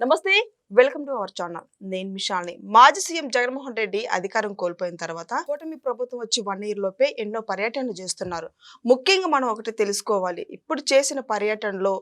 నమస్తే welcome to our channel. నేను మిషాల్ని. మాజీ సీఎం జగన్మోహన్ రెడ్డి అధికారం కోల్పోయిన తర్వాత కూటమి ప్రభుత్వం వచ్చి వన్ ఇయర్ లోపే ఎన్నో పర్యటనలు చేస్తున్నారు. ముఖ్యంగా మనం ఒకటి తెలుసుకోవాలి. ఇప్పుడు చేసిన పర్యటనలో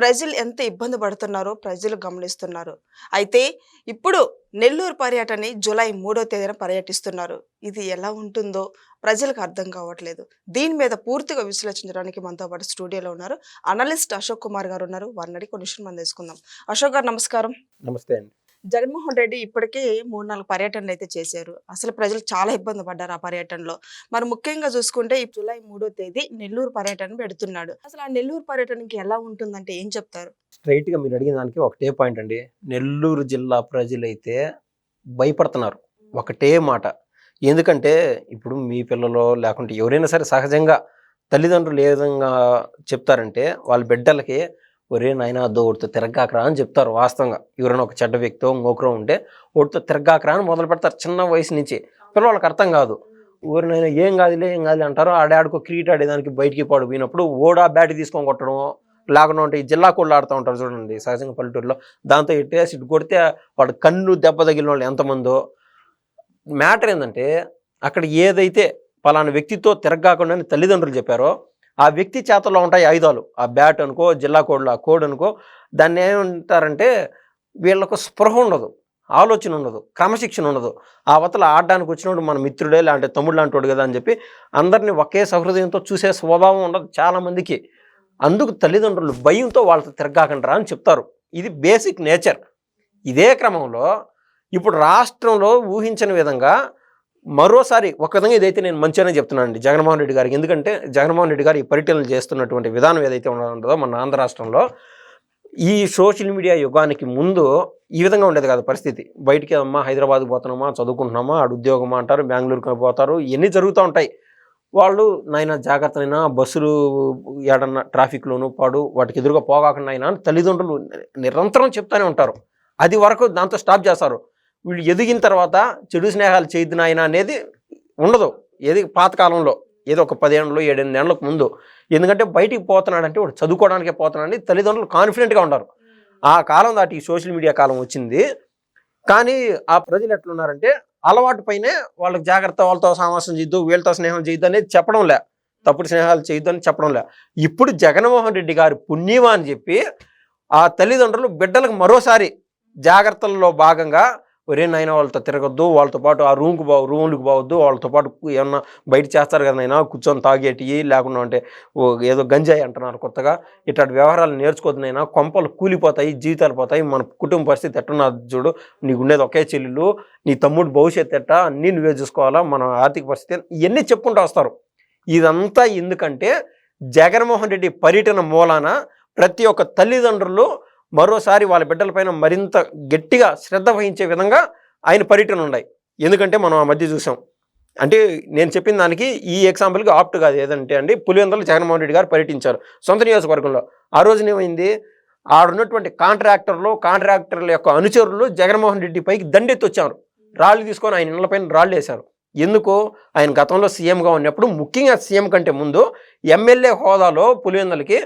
ప్రజలు ఎంత ఇబ్బంది పడుతున్నారో ప్రజలు గమనిస్తున్నారు. అయితే ఇప్పుడు నెల్లూరు పర్యటన జూలై మూడో తేదీన పర్యటిస్తున్నారు. ఇది ఎలా ఉంటుందో ప్రజలకు అర్థం కావట్లేదు. దీని మీద పూర్తిగా విశ్లేషించడానికి మనతో పాటు స్టూడియోలో ఉన్నారు. అనలిస్ట్ అశోక్ కుమార్ గారు ఉన్నారు. వారిని అడిగి కొన్ని విషయం మనం తెలుసుకుందాం. అశోక్ గారు నమస్కారం. నమస్తే అండి. జగన్మోహన్ రెడ్డి ఇప్పటికే మూడు నాలుగు పర్యటనలు అయితే చేశారు. అసలు ప్రజలు చాలా ఇబ్బంది పడ్డారు ఆ పర్యటనలో. మరి ముఖ్యంగా చూసుకుంటే ఈ జూలై మూడో తేదీ నెల్లూరు పర్యటన పెడుతున్నాడు. అసలు ఆ నెల్లూరు పర్యటనకి ఎలా ఉంటుందంటే ఏం చెప్తారు? స్ట్రైట్గా మీరు అడిగిన దానికి ఒకటే పాయింట్ అండి. నెల్లూరు జిల్లా ప్రజలైతే భయపడుతున్నారు. ఒకటే మాట. ఎందుకంటే ఇప్పుడు మీ పిల్లలు లేకుంటే ఎవరైనా సరే సహజంగా తల్లిదండ్రులు ఏ విధంగా చెప్తారంటే వాళ్ళ బిడ్డలకి ఒరే నాయన దోడితో తిరగాకరా అని చెప్తారు వాస్తవంగా. ఎవరైనా ఒక చెడ్డ వ్యక్తో ఇంకొకరు ఉంటే ఓడితో తిరగాకరా అని మొదలు పెడతారు చిన్న వయసు నుంచి. పిల్లవాళ్ళకి అర్థం కాదు. ఎవరినైనా ఏం కాదులే ఏం కాదులే అంటారు. ఆడాడుకో క్రికెట్ ఆడేదానికి బయటికి పాడు పోయినప్పుడు ఓడా బ్యాట్ తీసుకొని కొట్టడం లేకుండా ఉంటే ఈ జిల్లా కోళ్ళు ఆడుతూ ఉంటారు చూడండి సహజంగా పల్లెటూరులో. దాంతో ఎట్టేసి ఇటు కొడితే వాడు కన్ను దెబ్బ తగిలిన వాళ్ళు ఎంతమందో. మ్యాటర్ ఏంటంటే అక్కడ ఏదైతే పలానా వ్యక్తితో తిరగకుండా తల్లిదండ్రులు చెప్పారో ఆ వ్యక్తి చేతల్లో ఉంటాయి ఆయుధాలు. ఆ బ్యాట్ అనుకో జిల్లా కోడ్లు ఆ కోడ్ అనుకో దాన్ని ఏమంటారంటే వీళ్ళకు స్పృహ ఉండదు ఆలోచన ఉండదు క్రమశిక్షణ ఉండదు. ఆ అవతల ఆడడానికి వచ్చినప్పుడు మన మిత్రుడే లాంటి తమ్ముడు లాంటి వాడు కదా అని చెప్పి అందరినీ ఒకే సహృదయంతో చూసే స్వభావం ఉండదు చాలామందికి. అందుకు తల్లిదండ్రులు భయంతో వాళ్ళతో తిరగాకండ్రా అని చెప్తారు. ఇది బేసిక్ నేచర్. ఇదే క్రమంలో ఇప్పుడు రాష్ట్రంలో ఊహించని విధంగా మరోసారి ఒక విధంగా ఇదైతే నేను మంచిగానే చెప్తున్నాను అండి జగన్మోహన్ రెడ్డి గారికి. ఎందుకంటే జగన్మోహన్ రెడ్డి గారు ఈ పర్యటనలు చేస్తున్నటువంటి విధానం ఏదైతే ఉంటుందో మన ఆంధ్ర రాష్ట్రంలో ఈ సోషల్ మీడియా యుగానికి ముందు ఈ విధంగా ఉండేది కాదు పరిస్థితి. బయటికి అమ్మా హైదరాబాద్కి పోతున్నామా చదువుకుంటున్నామా ఆడు ఉద్యోగమా అంటారు బెంగళూరుకి పోతారు ఇవన్నీ జరుగుతూ ఉంటాయి. వాళ్ళు నాయన జాగ్రత్తనైనా బస్సులు ఏడన్నా ట్రాఫిక్లోనూ పాడు వాటికి ఎదురుగా పోగాకుండా అయినా తల్లిదండ్రులు నిరంతరం చెప్తానే ఉంటారు. అది వరకు దాంతో స్టాప్ చేస్తారు. వీళ్ళు ఎదిగిన తర్వాత చెడు స్నేహాలు చేయదు నాయన అనేది ఉండదు. ఏది పాతకాలంలో ఏదో ఒక పదిహేనులో ఏడెనిమిది ఏళ్ళకు ముందు. ఎందుకంటే బయటికి పోతున్నాడంటే వాడు చదువుకోవడానికే పోతున్నాడని తల్లిదండ్రులు కాన్ఫిడెంట్గా ఉంటారు ఆ కాలం దాటి సోషల్ మీడియా కాలం వచ్చింది. కానీ ఆ ప్రజలు ఎట్లున్నారంటే అలవాటు పైనే వాళ్ళకి జాగ్రత్త వాళ్ళతో సామాసం చేయొద్దు వీళ్ళతో స్నేహం చేయొద్దు అనేది చెప్పడం లే. తప్పుడు స్నేహాలు చేయొద్దు అని చెప్పడం లే. ఇప్పుడు జగన్మోహన్ రెడ్డి గారు పుణ్యమా అని చెప్పి ఆ తల్లిదండ్రులు బిడ్డలకు మరోసారి జాగ్రత్తల్లో భాగంగా ఒరే నాయన వాళ్ళతో తిరగొద్దు వాళ్ళతో పాటు ఆ రూమ్కి బావు రూమ్లకు పోవద్దు వాళ్ళతో పాటు ఏమన్నా బయట చేస్తారు కదా నాయన కూర్చొని తాగేటివి లేకుండా అంటే ఓ ఏదో గంజాయి అంటున్నారు కొత్తగా. ఇట్లాంటి వ్యవహారాలు నేర్చుకోవద్దునైనా కొంపలు కూలిపోతాయి జీవితాలు పోతాయి మన కుటుంబ పరిస్థితి ఎట్టున్నది చూడు నీకు ఉండేది ఒకే చెల్లెలు నీ తమ్ముడు భవిష్యత్తు ఎట్టా అన్నీ నువ్వే చూసుకోవాలా మన ఆర్థిక పరిస్థితి ఇవన్నీ చెప్పుకుంటూ వస్తారు. ఇదంతా ఎందుకంటే జగన్మోహన్ రెడ్డి పర్యటన మూలాన ప్రతి ఒక్క తల్లిదండ్రులు మరోసారి వాళ్ళ బిడ్డలపైన మరింత గట్టిగా శ్రద్ధ వహించే విధంగా ఆయన పర్యటన ఉన్నాయి. ఎందుకంటే మనం ఆ మధ్య చూసాం. అంటే నేను చెప్పిన దానికి ఈ ఎగ్జాంపుల్కి ఆప్ట్ కాదు. ఏదంటే అండి పులివెందులు జగన్మోహన్ రెడ్డి గారు పర్యటించారు సొంత నియోజకవర్గంలో. ఆ రోజున ఏమైంది? ఆడున్నటువంటి కాంట్రాక్టర్లు కాంట్రాక్టర్ల యొక్క అనుచరులు జగన్మోహన్ రెడ్డి పైకి దండెత్తి వచ్చారు రాళ్ళు తీసుకొని ఆయన ఇళ్ళపైన రాళ్ళు వేశారు. ఎందుకు? ఆయన గతంలో సీఎంగా ఉన్నప్పుడు ముఖ్యంగా సీఎం కంటే ముందు ఎమ్మెల్యే హోదాలో పులివెందులకి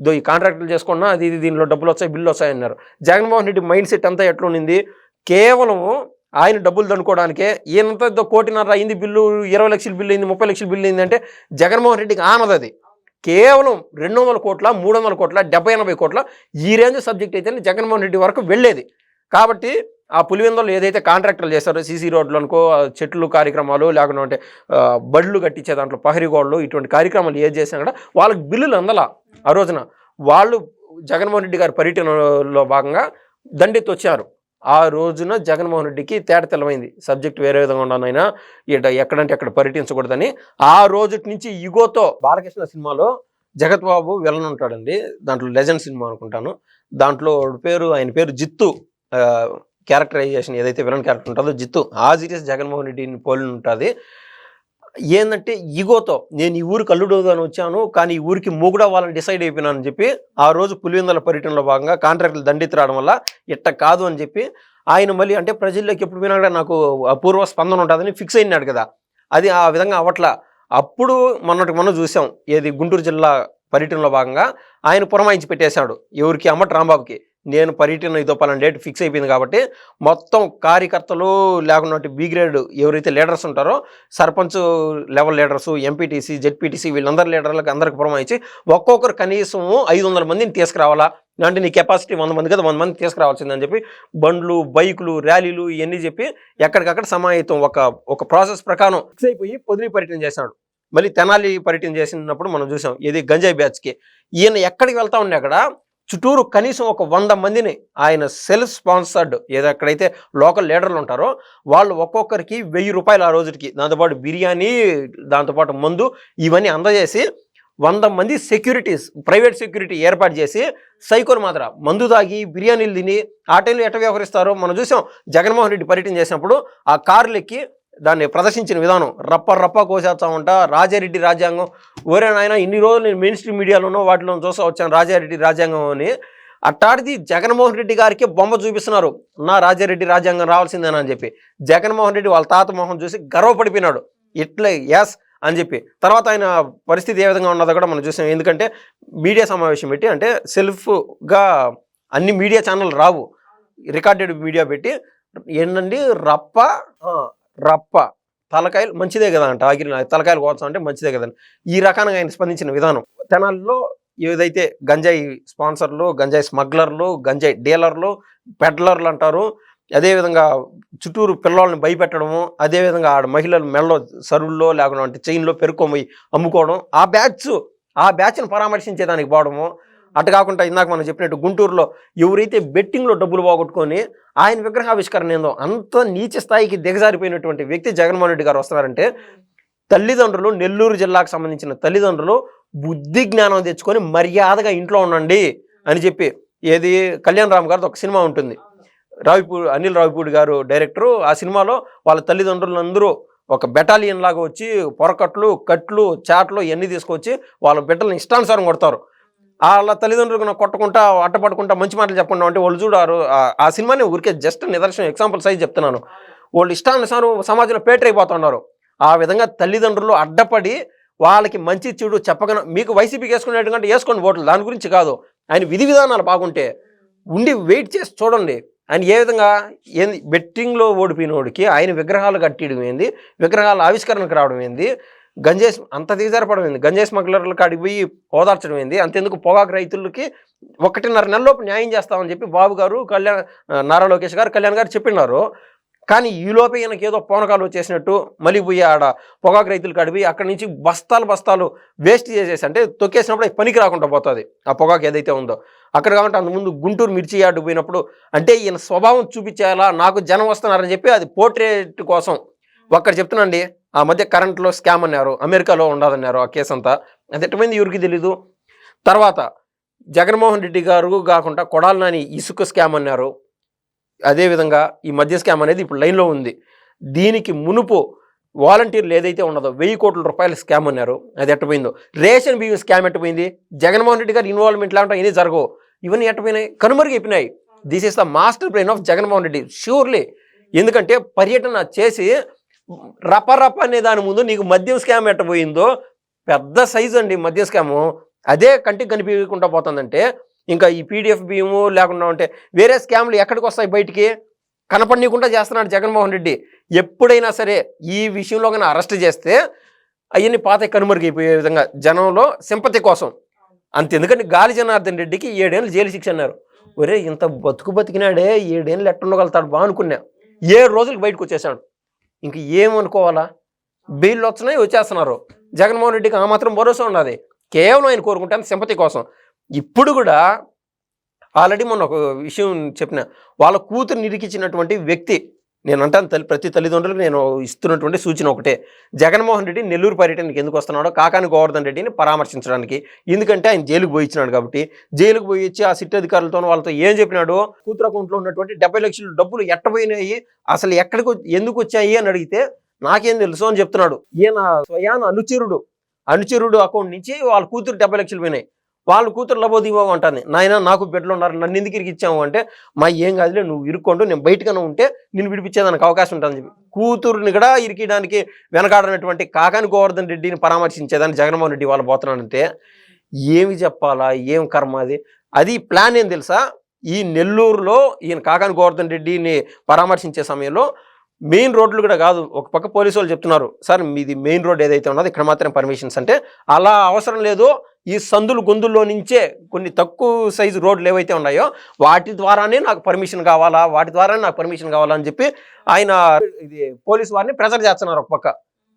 ఇదో ఈ కాంట్రాక్టులు చేసుకున్నా అది ఇది దీనిలో డబ్బులు వస్తాయి బిల్లు వస్తాయి అన్నారు. జగన్మోహన్ రెడ్డి మైండ్ సెట్ అంతా ఎట్లుండింది? కేవలం ఆయన డబ్బులు దండుకోవడానికే ఈయనంతా ఏదో కోటిన్నర అయింది బిల్లు ఇరవై లక్షల బిల్లు అయింది ముప్పై లక్షల బిల్లు అయింది అంటే జగన్మోహన్ రెడ్డికి ఆనదు అది కేవలం రెండు వందల కోట్ల మూడు వందల కోట్ల డెబ్బై ఎనభై కోట్ల ఈ రేంజ్ సబ్జెక్ట్ అయితేనే జగన్మోహన్ రెడ్డి వరకు వెళ్ళేది. కాబట్టి ఆ పులివెందులు ఏదైతే కాంట్రాక్టర్లు చేస్తారో సీసీ రోడ్లు అనుకో చెట్లు కార్యక్రమాలు లేకుండా బళ్ళు కట్టించే దాంట్లో పహరి గోడలు ఇటువంటి కార్యక్రమాలు ఏది చేసినా కూడా వాళ్ళకి బిల్లులు అందలా. ఆ రోజున వాళ్ళు జగన్మోహన్ రెడ్డి గారి పర్యటనలో భాగంగా దండెత్తి వచ్చారు. ఆ రోజున జగన్మోహన్ రెడ్డికి తేట తెల్లమైంది. సబ్జెక్ట్ వేరే విధంగా ఉండనైనా ఇట ఎక్కడంటే అక్కడ పర్యటించకూడదని. ఆ రోజు నుంచి ఇగోతో బాలకృష్ణ సినిమాలో జగత్ బాబు విలన్ ఉంటాడండి. దాంట్లో లెజెండ్ సినిమా అనుకుంటాను. దాంట్లో పేరు ఆయన పేరు జిత్తు. క్యారెక్టరైజేషన్ ఏదైతే విలన్ క్యారెక్టర్ ఉంటుందో జిత్తు. ఆ సీరియస్ జగన్మోహన్ రెడ్డిని పోలి ఉంటుంది. ఏంటంటే ఈగోతో నేను ఈ ఊరికి అల్లుడుగాను వచ్చాను కానీ ఈ ఊరికి మూగుడు అవ్వాలని డిసైడ్ అయిపోయినానని చెప్పి ఆ రోజు పులివెందల పర్యటనలో భాగంగా కాంట్రాక్టులు దండెత్తి రావడం వల్ల ఇట్ట కాదు అని చెప్పి ఆయన మళ్ళీ అంటే ప్రజల్లోకి ఎప్పుడు పోయినా కూడా నాకు అపూర్వ స్పందన ఉంటుందని ఫిక్స్ అయినాడు కదా. అది ఆ విధంగా అవట్లా అప్పుడు మొన్నటి మొన్న చూసాం ఏది గుంటూరు జిల్లా పర్యటనలో భాగంగా ఆయన పురమాయించి పెట్టేశాడు ఎవరికి? అమ్మటి రాంబాబుకి. నేను పర్యటన ఇదో పలానా డేట్ ఫిక్స్ అయిపోయింది కాబట్టి మొత్తం కార్యకర్తలు లేకుండా బి గ్రేడ్ ఎవరైతే లీడర్స్ ఉంటారో sarpanch level leaders MPTC ZPTC వీళ్ళందరి లీడర్లకు అందరికి పురమాయించి ఒక్కొక్కరు కనీసం ఐదు వందల మందిని తీసుకురావాలా? అంటే నీ కెపాసిటీ వంద మంది కదా వంద మంది తీసుకురావాల్సిందని చెప్పి బండ్లు బైకులు ర్యాలీలు ఇవన్నీ చెప్పి ఎక్కడికక్కడ సమాహితం ఒక ఒక ప్రాసెస్ ప్రకారం ఫిక్స్ అయిపోయి పొదిలి పర్యటన చేశాడు. మళ్ళీ తెనాలి పర్యటన చేసినప్పుడు మనం చూసాం ఇది గంజాయి బ్యాచ్కి ఈయన ఎక్కడికి వెళ్తా ఉండే అక్కడ చుట్టూరు కనీసం ఒక వంద మందిని ఆయన సెల్ఫ్ స్పాన్సర్డ్ ఏదో ఎక్కడైతే లోకల్ లీడర్లు ఉంటారో వాళ్ళు ఒక్కొక్కరికి వెయ్యి రూపాయలు ఆ రోజుకి. దాంతోపాటు బిర్యానీ దాంతోపాటు మందు ఇవన్నీ అందజేసి వంద మంది సెక్యూరిటీస్ ప్రైవేట్ సెక్యూరిటీ ఏర్పాటు చేసి సైకోలు మాత్రం మందు తాగి బిర్యానీలు తిని ఆ టైంలో ఎట్ట వ్యవహరిస్తారో మనం చూసాం. జగన్మోహన్ రెడ్డి పర్యటన చేసినప్పుడు ఆ కార్లు ఎక్కి దాన్ని ప్రదర్శించిన విధానం రప్ప రప్ప కోసేస్తామంట. రాజారెడ్డి రాజ్యాంగం. ఓరే నాయన ఇన్ని రోజులు నేను మెయిన్ స్ట్రీమ్ మీడియాలోనో వాటిలో చూస్తూ వచ్చాను రాజారెడ్డి రాజ్యాంగం అని. అట్టాడిది జగన్మోహన్ రెడ్డి గారికి బొమ్మ చూపిస్తున్నారు. నా రాజారెడ్డి రాజ్యాంగం రావాల్సిందేనా అని చెప్పి. జగన్మోహన్ రెడ్డి వాళ్ళ తాత మొహం చూసి గర్వపడిపోయినాడు. ఇట్లే ఎస్ అని చెప్పి. తర్వాత ఆయన పరిస్థితి ఏ విధంగా ఉన్నదో కూడా మనం చూసాం. ఎందుకంటే మీడియా సమావేశం పెట్టి అంటే సెల్ఫ్గా అన్ని మీడియా ఛానల్ రావు. రికార్డెడ్ మీడియా పెట్టి ఏంటండి రప్ప రప్ప. తలకాయలు మంచిదే కదా అంట. ఆగిరి తలకాయలు కోసం అంటే మంచిదే కదండి ఈ రకంగా ఆయన స్పందించిన విధానం. తెనాల్లో ఏదైతే గంజాయి స్పాన్సర్లు గంజాయి స్మగ్లర్లు గంజాయి డీలర్లు పెడ్లర్లు అంటారు అదేవిధంగా చుట్టూరు పిల్లల్ని భయపెట్టడము అదేవిధంగా ఆడ మహిళలు మెల్లో సరుల్లో లేకుండా అంటే చైన్లో పెరుక్కోమోయి అమ్ముకోవడం ఆ బ్యాచ్ ఆ బ్యాచ్ను పరామర్శించేదానికి పోవడము అటు కాకుండా ఇందాక మనం చెప్పినట్టు గుంటూరులో ఎవరైతే బెట్టింగ్లో డబ్బులు పోగొట్టుకొని ఆయన విగ్రహావిష్కరణ ఏందో అంత నీచ స్థాయికి దిగజారిపోయినటువంటి వ్యక్తి జగన్మోహన్ రెడ్డి గారు వస్తున్నారంటే తల్లిదండ్రులు నెల్లూరు జిల్లాకు సంబంధించిన తల్లిదండ్రులు బుద్ధి జ్ఞానం తెచ్చుకొని మర్యాదగా ఇంట్లో ఉండండి అని చెప్పి ఏది కళ్యాణ్ రామ్ గారిది ఒక సినిమా ఉంటుంది. రావిపూడి అనిల్ రావిపూడి గారు డైరెక్టరు. ఆ సినిమాలో వాళ్ళ తల్లిదండ్రులందరూ ఒక బెటాలియన్ లాగా వచ్చి పొరకట్లు కట్లు చాట్లు ఇవన్నీ తీసుకొచ్చి వాళ్ళ బిడ్డలను ఇష్టానుసారం కొడతారు. వాళ్ళ తల్లిదండ్రులు కొట్టకుండా అట్టపడకుండా మంచి మాటలు చెప్పకుండా అంటే వాళ్ళు చూడారు. ఆ- సినిమాని ఊరికే జస్ట్ నిదర్శనం ఎగ్జాంపుల్ సైజ్ చెప్తున్నాను. వాళ్ళు ఇష్టానుసారం సమాజంలో పేటరైపోతున్నారు ఆ విధంగా తల్లిదండ్రులు అడ్డపడి వాళ్ళకి మంచి చెడు చెప్పగన మీకు వైసీపీకి వేసుకునేట్టుకంటే వేసుకోండి ఓట్లు దాని గురించి కాదు. ఆయన విధి విధానాలు బాగుంటే ఉండి వెయిట్ చేసి చూడండి. ఆయన ఏ విధంగా ఏంది బెట్టింగ్లో ఓడిపోయినోడికి ఆయన విగ్రహాలు కట్టడం ఏంది విగ్రహాల ఆవిష్కరణకు రావడం ఏంది గంజాయి అంత దిగజారపడం ఏంది? గంజాయి స్మగ్లర్లకు కాడికి పోయి ఓదార్చడం ఏంది? అంతెందుకు పొగాకు రైతులకి ఒకటిన్నర నెలలోపు న్యాయం చేస్తామని చెప్పి బాబు గారు కళ్యాణ్ నారా లోకేష్ గారు కళ్యాణ్ గారు చెప్పినారు కానీ ఈ లోపే ఈయనకి ఏదో పోనకాలు వచ్చేసినట్టు మళ్ళీ పోయి ఆడ పొగాకు రైతులు కడిపి అక్కడి నుంచి బస్తాలు బస్తాలు వేస్ట్ చేసేసి అంటే తొక్కేసినప్పుడు పనికి రాకుండా పోతుంది. ఆ పొగాకు ఏదైతే ఉందో. అక్కడ కాబట్టి అంతకుముందు గుంటూరు మిర్చి యార్డు పోయినప్పుడు అంటే ఈయన స్వభావం చూపించేలా నాకు జనం వస్తున్నారని చెప్పి అది పోర్ట్రేట్ కోసం. ఒక్కడ చెప్తున్నాండి ఆ మధ్య కరెంట్లో స్కామ్ అన్నారు అమెరికాలో ఉండదన్నారు ఆ కేసు అంతా. అది ఎట్టమైంది ఎవరికి తెలీదు. తర్వాత జగన్మోహన్ రెడ్డి గారు కాకుండా కొడాలి నాని ఇసుక స్కామ్ అన్నారు. అదేవిధంగా ఈ మధ్య స్కామ్ అనేది ఇప్పుడు లైన్లో ఉంది. దీనికి మునుపు వాలంటీర్లు ఏదైతే ఉన్నదో వెయ్యి కోట్ల రూపాయల స్కామ్ అన్నారు. అది ఎట్టపోయిందో రేషన్ బియ్యం స్కామ్ ఎట్టపోయింది జగన్మోహన్ రెడ్డి గారి ఇన్వాల్వ్మెంట్ లాంటి ఇది జరగవు. ఇవన్నీ ఎట్టపోయినాయి కనుమరుగైపోయినాయి this is the master brain of Jaganmohan Reddy. Surely ఎందుకంటే పర్యటన చేసి రపరప అనే దాని ముందు నీకు మద్యం స్కామ్ ఎట్టబోయిందో పెద్ద సైజు అండి మద్యం స్కాము అదే కంటికి కనిపించకుండా పోతుందంటే ఇంకా ఈ పీడిఎఫ్ బియ్యము లేకుండా ఉంటే వేరే స్కామ్లు ఎక్కడికి వస్తాయి బయటికి? కనపడనీయకుండా చేస్తున్నాడు జగన్మోహన్ రెడ్డి. ఎప్పుడైనా సరే ఈ విషయంలో కానీ అరెస్ట్ చేస్తే అవన్నీ పాత కనుమరుగైపోయే విధంగా జనంలో సింపతి కోసం. అంత ఎందుకంటే గాలి జనార్దన్ రెడ్డికి ఏడేళ్ళు జైలు శిక్ష అన్నారు. ఒరే ఇంత బతుకు బతికినాడే ఏడేళ్ళు ఎట్టుండగలుగుతాడు బా అనుకున్నా. ఏడు రోజులకు బయటకు వచ్చేసాడు. ఇంక ఏమనుకోవాలా? బెయిల్ వచ్చినాయి వచ్చేస్తున్నారు. జగన్మోహన్ రెడ్డికి ఆ మాత్రం భరోసా ఉన్నది. కేవలం ఆయన కోరుకుంటాను సింపతి కోసం. ఇప్పుడు కూడా ఆల్రెడీ మొన్న ఒక విషయం చెప్పిన వాళ్ళ కూతురు నిరికించినటువంటి వ్యక్తి నేను అంటాను తల్లి ప్రతి తల్లిదండ్రులకు నేను ఇస్తున్నటువంటి సూచన ఒకటే. జగన్మోహన్ రెడ్డి నెల్లూరు పర్యటనకి ఎందుకు వస్తున్నాడో కాకాని గోవర్ధన్ రెడ్డిని పరామర్శించడానికి. ఎందుకంటే ఆయన జైలుకు పోయి ఇచ్చినాడు కాబట్టి. జైలుకు పోయి వచ్చి ఆ సిట్ అధికారులతో వాళ్ళతో ఏం చెప్పినాడు కూతురు అకౌంట్లో ఉన్నటువంటి డెబ్బై లక్షల డబ్బులు ఎట్టపోయినాయి అసలు ఎక్కడికి వచ్చి- ఎందుకు వచ్చాయి అని అడిగితే నాకేం తెలుసు అని చెప్తున్నాడు. ఈయన స్వయాన అనుచరుడు. అనుచరుడు అకౌంట్ నుంచి వాళ్ళ కూతురు డెబ్బై లక్షలు పోయినాయి. వాళ్ళ కూతురు లబోదీమో అంటుంది. నాయన నాకు బిడ్డలు ఉన్నారు. నన్ను ఎందుకు ఇరికిచ్చాము అంటే మా ఏం కాదులే నువ్వు ఇరుక్కోండు. నేను బయటకనే ఉంటే నేను విడిపించేదానికి అవకాశం ఉంటుందని చెప్పి. కూతురుని కూడా ఇరికియడానికి వెనకాడనటువంటి కాకాని గోవర్ధన్ రెడ్డిని పరామర్శించేదాన్ని జగన్మోహన్ రెడ్డి వాళ్ళు పోతున్నానంటే ఏమి చెప్పాలా? ఏం కర్మ అది? అది ప్లాన్ ఏం తెలుసా? ఈ నెల్లూరులో ఈయన కాకాని గోవర్ధన్ రెడ్డిని పరామర్శించే సమయంలో మెయిన్ రోడ్లు కూడా కాదు. ఒక పక్క పోలీసు వాళ్ళు చెప్తున్నారు సార్ మీది మెయిన్ రోడ్ ఏదైతే ఉన్నదో ఇక్కడ మాత్రం పర్మిషన్స్ అంటే అలా అవసరం లేదు. ఈ సందులు గొంతుల్లో నుంచే కొన్ని తక్కువ సైజు రోడ్లు ఏవైతే ఉన్నాయో వాటి ద్వారానే నాకు పర్మిషన్ కావాలా వాటి ద్వారానే నాకు పర్మిషన్ కావాలా అని చెప్పి ఆయన ఇది పోలీసు వారిని ప్రెజర్ చేస్తున్నారు ఒక పక్క.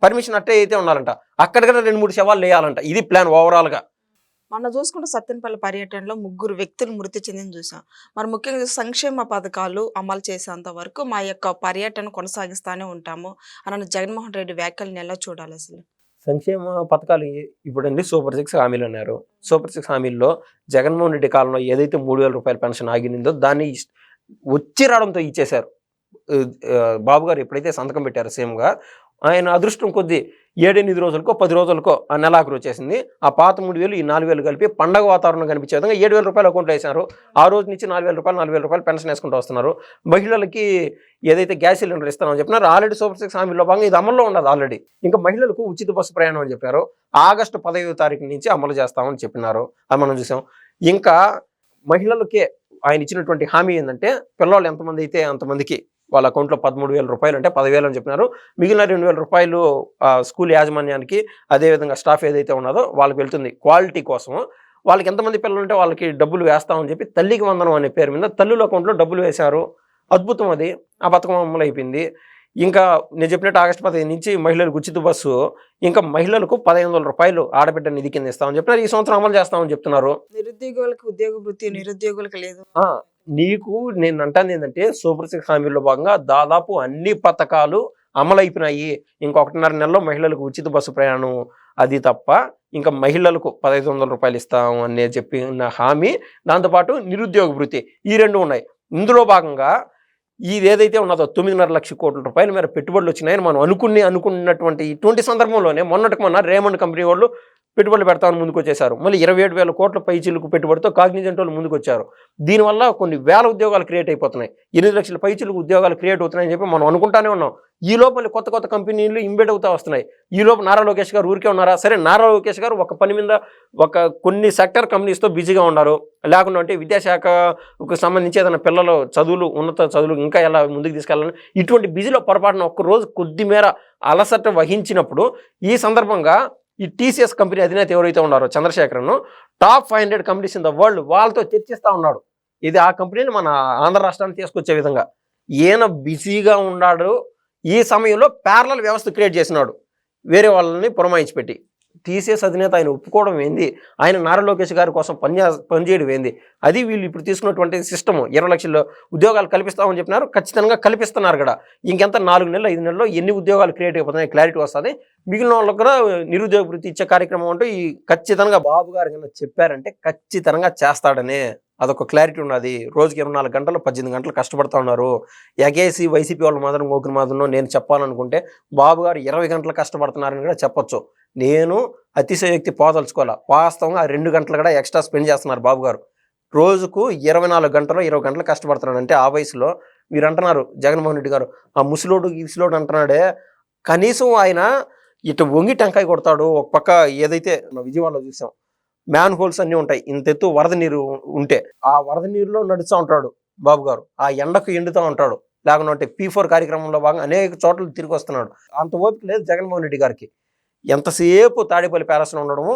పర్మిషన్ అట్టే అయితే ఉండాలంట. అక్కడికక్కడ రెండు మూడు శవాలు వేయాలంట ఇది ప్లాన్ ఓవరాల్గా. మొన్న చూసుకుంటే సత్యనపల్లి పర్యటనలో ముగ్గురు వ్యక్తులు మృతి చెందింది చూసాం. మరి ముఖ్యంగా సంక్షేమ పథకాలు అమలు చేసేంత వరకు మా యొక్క పర్యటన కొనసాగిస్తూనే ఉంటాము అని జగన్మోహన్ రెడ్డి వ్యాఖ్యలను ఎలా చూడాలి అసలు? సంక్షేమ పథకాలు ఇప్పుడండి సూపర్ సిక్స్ హామీలు అన్నారు. సూపర్ సిక్స్ హామీల్లో జగన్మోహన్ రెడ్డి కాలంలో ఏదైతే మూడు వేల రూపాయల పెన్షన్ ఆగినిందో దాన్ని వచ్చి రావడంతో ఇచ్చేశారు. బాబు గారు ఎప్పుడైతే సంతకం పెట్టారు సీఎంగా ఆయన అదృష్టం కొద్దీ ఏడెనిమిది రోజులకో పది రోజులకో ఆ నెలాఖరు వచ్చేసింది. ఆ పాత మూడు వేలు ఈ నాలుగు వేలు కలిపి పండగ వాతావరణం కనిపించే విధంగా ఏడు వేల రూపాయలు అకౌంట్లో వేశారు ఆ రోజు నుంచి నాలుగు వేల రూపాయలు నాలుగు వేల రూపాయలు పెన్షన్ వేసుకుంటూ వస్తున్నారు. మహిళలకి ఏదైతే గ్యాస్ సిలిండర్ ఇస్తామని చెప్పినారు ఆల్రెడీ సూపర్ సిక్స్ హామీలో భాగంగా ఇది అమల్లో ఉండదు ఆల్రెడీ. ఇంకా మహిళలకు ఉచిత బస్సు ప్రయాణం అని చెప్పారు. ఆగస్టు పదహైదు తారీఖు నుంచి అమలు చేస్తామని చెప్పినారు. అది మనం చూసాం. ఇంకా మహిళలకే ఆయన ఇచ్చినటువంటి హామీ ఏంటంటే పిల్లలు ఎంతమంది అయితే అంతమందికి వాళ్ళ అకౌంట్లో పదమూడు వేల రూపాయలు అంటే పదివేలు అని చెప్పినారు. మిగిలిన రెండు వేల రూపాయలు స్కూల్ యాజమాన్యానికి అదేవిధంగా స్టాఫ్ ఏదైతే ఉన్నదో వాళ్ళకి వెళ్తుంది క్వాలిటీ కోసం వాళ్ళకి ఎంతమంది పిల్లలు ఉంటే వాళ్ళకి డబ్బులు వేస్తామని చెప్పి తల్లికి వందనం అనే పేరు మీద తల్లుల అకౌంట్లో డబ్బులు వేశారు. అద్భుతం అది. ఆ పథకం అమలు అయిపోయింది. ఇంకా నేను చెప్పినట్టు ఆగస్టు పదిహేను నుంచి మహిళలకు ఉచిత బస్సు ఇంకా మహిళలకు పదిహేను వందల రూపాయలు ఆడబిడ్డ నిధి కింద ఇస్తామని చెప్పినారు. ఈ సంవత్సరం అమలు చేస్తామని చెప్తున్నారు. నిరుద్యోగులకు ఉద్యోగ వృత్తి నిరుద్యోగులకు లేదు. నీకు నేను అంటాను ఏంటంటే సూపర్ సిక్స్ హామీలో భాగంగా దాదాపు అన్ని పథకాలు అమలైపోయినాయి. ఇంకొకటిన్నర నెలలో మహిళలకు ఉచిత బస్సు ప్రయాణం అది తప్ప ఇంకా మహిళలకు పదహైదు వందల రూపాయలు ఇస్తాం అనే చెప్పిన హామీ దాంతోపాటు నిరుద్యోగ వృత్తి ఈ రెండు ఉన్నాయి. ఇందులో భాగంగా ఇది ఏదైతే ఉన్నదో తొమ్మిదిన్నర లక్షల కోట్ల రూపాయల మేర పెట్టుబడులు వచ్చినాయని మనం అనుకుని అనుకున్నటువంటి ఇటువంటి సందర్భంలోనే మొన్నటికి మొన్న రేమండ్ కంపెనీ వాళ్ళు పెట్టుబడులు పెడతామని ముందుకు వచ్చేసారు మళ్ళీ ఇరవై ఏడు వేల కోట్ల పైచీలకు పెట్టుబడితో కాగ్నిజెంట్ వాళ్ళు ముందుకు వచ్చారు దీనివల్ల కొన్ని వేల ఉద్యోగాలు క్రియేట్ అయిపోతున్నాయి. ఎనిమిది లక్షల పైచీలకు ఉద్యోగాలు క్రియేట్ అవుతున్నాయని చెప్పి మనం అనుకుంటానే ఉన్నాం. ఈ లోపల కొత్త కొత్త కంపెనీలు ఇంబెడ్ అవుతా వస్తున్నాయి. ఈ లోపు నారా లోకేష్ గారు ఊరికే ఉన్నారా? సరే నారా లోకేష్ గారు ఒక పని మీద ఒక కొన్ని సెక్టర్ కంపెనీస్తో బిజీగా ఉన్నారు. లేకుండా అంటే విద్యాశాఖకు సంబంధించి ఏదైనా పిల్లలు చదువులు ఉన్నత చదువులు ఇంకా ఎలా ముందుకు తీసుకెళ్ళాలని ఇటువంటి బిజీలో పొరపాటున ఒక్క రోజు కొద్ది మేర అలసట వహించినప్పుడు ఈ సందర్భంగా ఈ టీసీఎస్ కంపెనీ అధినేత ఎవరైతే ఉన్నారో Chandrasekaran top five hundred companies in the world వాళ్ళతో చర్చిస్తూ ఉన్నాడు. ఇది ఆ కంపెనీని మన ఆంధ్ర రాష్ట్రాన్ని తీసుకొచ్చే విధంగా. ఈయన బిజీగా ఉన్నాడు. ఈ సమయంలో ప్యారల వ్యవస్థ క్రియేట్ చేసినాడు. వేరే వాళ్ళని పురమాయించి పెట్టి. టీసీఎస్ అధినేత ఆయన ఒప్పుకోవడం ఏంది? ఆయన నారా లోకేష్ గారి కోసం పనిచే పనిచేయడం ఏంది? అది వీళ్ళు ఇప్పుడు తీసుకున్నటువంటి సిస్టమ్ ఇరవై లక్షల్లో ఉద్యోగాలు కల్పిస్తామని చెప్పినారు. ఖచ్చితంగా కల్పిస్తున్నారు కూడా. ఇంకెంత? నాలుగు నెలలు ఐదు నెలల్లో ఎన్ని ఉద్యోగాలు క్రియేట్ అయిపోతున్నాయి క్లారిటీ వస్తుంది. మిగిలిన వాళ్ళకి కూడా నిరుద్యోగ వృత్తి ఇచ్చే కార్యక్రమం అంటూ ఈ ఖచ్చితంగా బాబు గారు కన్నా చెప్పారంటే ఖచ్చితంగా చేస్తాడనే అదొక క్లారిటీ ఉన్నది. రోజుకి ఇరవై నాలుగు గంటలు పద్దెనిమిది గంటలు కష్టపడతా ఉన్నారు. ఎగేసి వైసీపీ వాళ్ళు మాత్రం ఓకుని మాత్రం నేను చెప్పాలనుకుంటే బాబు గారు ఇరవై గంటలు కష్టపడుతున్నారని కూడా చెప్పొచ్చు. నేను అతిశయోక్తి పోదలుచుకోవాలి? వాస్తవంగా ఆ రెండు గంటలు కూడా ఎక్స్ట్రా స్పెండ్ చేస్తున్నారు బాబు గారు. రోజుకు ఇరవై నాలుగు గంటలు ఇరవై గంటలు కష్టపడుతున్నాడు. అంటే ఆ వయసులో మీరు అంటున్నారు జగన్మోహన్ రెడ్డి గారు ఆ ముసలోడు గిసిలోడు అంటున్నాడే కనీసం ఆయన ఇటు వంగి టెంకాయ కొడతాడు. ఒక పక్క ఏదైతే విజయవాడలో చూసాం మ్యాన్ హోల్స్ అన్నీ ఉంటాయి. ఇంత ఎత్తు వరద నీరు ఉంటే ఆ వరద నీరులో నడుస్తూ ఉంటాడు బాబు గారు. ఆ ఎండకు ఎండుతూ ఉంటాడు. లేకుంటే పీ ఫోర్ కార్యక్రమంలో భాగంగా అనేక చోట్ల తిరిగి వస్తున్నాడు. అంత ఓపిక లేదు జగన్మోహన్ రెడ్డి గారికి. ఎంతసేపు తాడేపల్లి ప్యాలెస్లో ఉండడము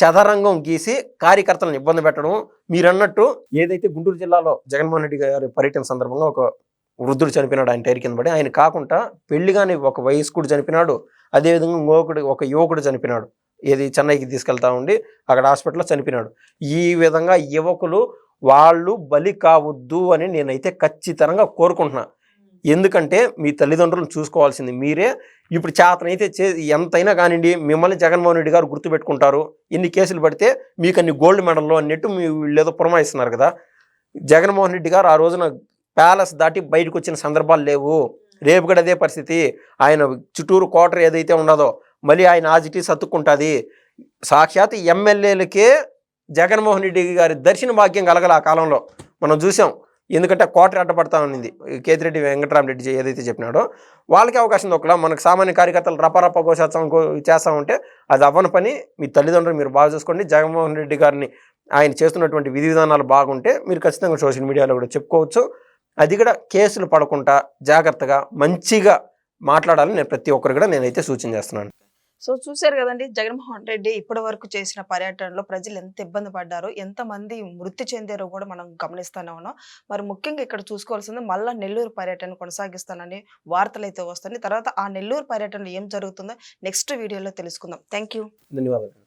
చదరంగం గీసి కార్యకర్తలను ఇబ్బంది పెట్టడం మీరన్నట్టు ఏదైతే గుంటూరు జిల్లాలో జగన్మోహన్ రెడ్డి గారి పర్యటన సందర్భంగా ఒక వృద్ధుడు చనిపోయినాడు ఆయన టైర్ కింద పడి ఆయన కాకుండా పెళ్ళి కానీ ఒక వయస్కుడు చనిపోయినాడు అదేవిధంగా ఇంకొకడు ఒక యువకుడు చనిపోయినాడు. ఏది చెన్నైకి తీసుకెళ్తా ఉండి అక్కడ హాస్పిటల్లో చనిపోయినాడు. ఈ విధంగా యువకులు వాళ్ళు బలి కావద్దు అని నేనైతే ఖచ్చితంగా కోరుకుంటున్నా. ఎందుకంటే మీ తల్లిదండ్రులను చూసుకోవాల్సింది మీరే. ఇప్పుడు చేతనైతే చే ఎంతైనా కానివ్వండి మిమ్మల్ని జగన్మోహన్ రెడ్డి గారు గుర్తుపెట్టుకుంటారు. ఇన్ని కేసులు పడితే మీకు అన్ని గోల్డ్ మెడల్లో అన్నట్టు మీ వీళ్ళు ఏదో పురమాయిస్తున్నారు కదా. జగన్మోహన్ రెడ్డి గారు ఆ రోజున ప్యాలెస్ దాటి బయటకు వచ్చిన సందర్భాలు లేవు. రేపు కూడా అదే పరిస్థితి. ఆయన చుట్టూరు కోటర్ ఏదైతే ఉన్నదో మళ్ళీ ఆయన ఆజిటీ సత్తుకుంటుంది సాక్షాత్ ఎమ్మెల్యేలకే జగన్మోహన్ రెడ్డి గారి దర్శన భాగ్యం కలగల ఆ కాలంలో మనం చూసాం. ఎందుకంటే కోటరి అడ్డపడతా ఉంది కేతిరెడ్డి వెంకటరామరెడ్డి ఏదైతే చెప్పినాడో వాళ్ళకి అవకాశం దొక్కలా మనకు సామాన్య కార్యకర్తలు రపరప కోసేస్తాం చేస్తామంటే అది అవ్వని పని. మీ తల్లిదండ్రులు మీరు బాగా చూసుకోండి. జగన్మోహన్ రెడ్డి గారిని ఆయన చేస్తున్నటువంటి విధి విధానాలు బాగుంటే మీరు ఖచ్చితంగా సోషల్ మీడియాలో కూడా చెప్పుకోవచ్చు. అది కూడా కేసులు పడకుండా జాగ్రత్తగా మంచిగా మాట్లాడాలని నేను ప్రతి ఒక్కరు కూడా నేనైతే సూచన చేస్తున్నాను. సో చూశారు కదండి జగన్మోహన్ రెడ్డి ఇప్పటి వరకు చేసిన పర్యటనలో ప్రజలు ఎంత ఇబ్బంది పడ్డారో ఎంత మంది మృతి చెందారో కూడా మనం గమనిస్తూనే ఉన్నాం. మరి ముఖ్యంగా ఇక్కడ చూసుకోవాల్సింది మళ్ళా నెల్లూరు పర్యటన కొనసాగిస్తానని వార్తలు అయితే వస్తాయి తర్వాత ఆ నెల్లూరు పర్యటనలో ఏం జరుగుతుందో నెక్స్ట్ వీడియోలో తెలుసుకుందాం. థ్యాంక్ యూ ధన్యవాదాలు.